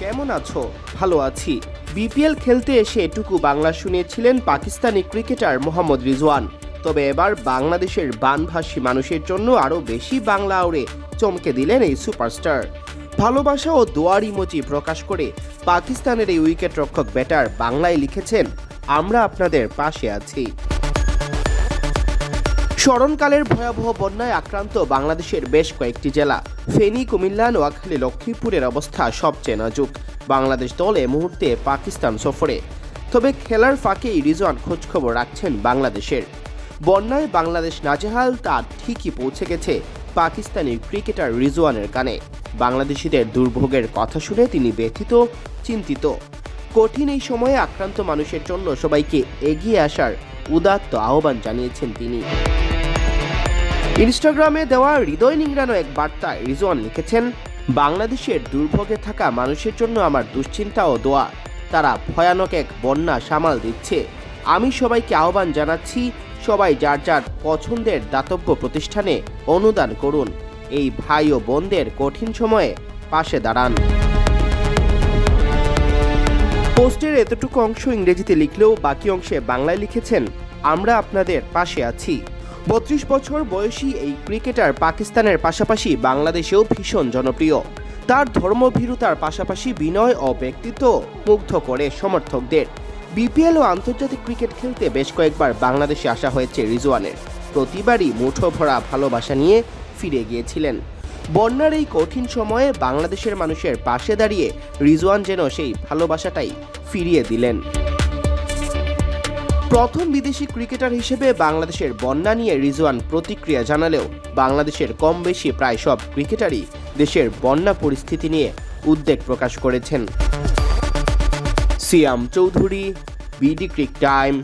কেমন আছো? ভালো আছি। বিপিএল খেলতে এসে এটুকু বাংলা শুনিয়েছিলেন পাকিস্তানি ক্রিকেটার মোহাম্মদ রিজওয়ান। তবে এবার বাংলাদেশের বানভাসী মানুষের জন্য আরও বেশি বাংলা আউড়ে চমকে দিলেন এই সুপারস্টার। ভালোবাসা ও দোয়ার ইমোজি প্রকাশ করে পাকিস্তানের এই উইকেট রক্ষক ব্যাটার বাংলায় লিখেছেন, আমরা আপনাদের পাশে আছি। স্মরণকালের ভয়াবহ বন্যায় আক্রান্ত বাংলাদেশের বেশ কয়েকটি জেলা। ফেনী, কুমিল্লা, নোয়াখালী, লক্ষ্মীপুরের অবস্থা সবচেয়ে নাজুক। বাংলাদেশ দল এ মুহূর্তে পাকিস্তান সফরে। তবে খেলার ফাঁকেই রিজওয়ান খোঁজখবর রাখছেন বাংলাদেশের। বন্যায় বাংলাদেশ নাজেহাল, তা ঠিকই পৌঁছে গেছে পাকিস্তানি ক্রিকেটার রিজওয়ানের কানে। বাংলাদেশিদের দুর্ভোগের কথা শুনে তিনি ব্যথিত, চিন্তিত। কঠিন এই সময়ে আক্রান্ত মানুষের জন্য সবাইকে এগিয়ে আসার উদাত্ত আহ্বান জানিয়েছেন তিনি। ইনস্টাগ্রামে দেওয়া হৃদয় নিংড়ানো এক বার্তায় রিজওয়ান লিখেছেন, বাংলাদেশের দুর্ভোগে থাকা মানুষের জন্য আমার দুশ্চিন্তা ও দোয়া। তারা ভয়ানক এক বন্যা সামাল দিচ্ছে। আমি সবাইকে আহ্বান জানাচ্ছি, সবাই যার যার পছন্দের দাতব্য প্রতিষ্ঠানে অনুদান করুন। এই ভাই ও বোনদের কঠিন সময়ে পাশে দাঁড়ান। পোস্টের এতটুকু অংশ ইংরেজিতে লিখলেও বাকি অংশে বাংলায় লিখেছেন, আমরা আপনাদের পাশে আছি। বত্রিশ বছর বয়সী এই ক্রিকেটার পাকিস্তানের পাশাপাশি বাংলাদেশেও ভীষণ জনপ্রিয়। তার ধর্মভীরুতার পাশাপাশি বিনয় ও ব্যক্তিত্ব মুগ্ধ করে সমর্থকদের। বিপিএল ও আন্তর্জাতিক ক্রিকেট খেলতে বেশ কয়েকবার বাংলাদেশে আসা হয়েছে রিজওয়ানের। প্রতিবারই মুঠো ভরা ভালোবাসা নিয়ে ফিরে গিয়েছিলেন। বন্যার এই কঠিন সময়ে বাংলাদেশের মানুষের পাশে দাঁড়িয়ে রিজওয়ান যেন সেই ভালোবাসাটাই ফিরিয়ে দিলেন। প্রথম বিদেশি ক্রিকেটার হিসেবে বাংলাদেশের বন্যা নিয়ে রিজওয়ান প্রতিক্রিয়া জানালেও বাংলাদেশের কম বেশি প্রায় সব ক্রিকেটারই দেশের বন্যা পরিস্থিতি নিয়ে উদ্বেগ প্রকাশ করেছেন। Siam Chowdhury, BD cric time.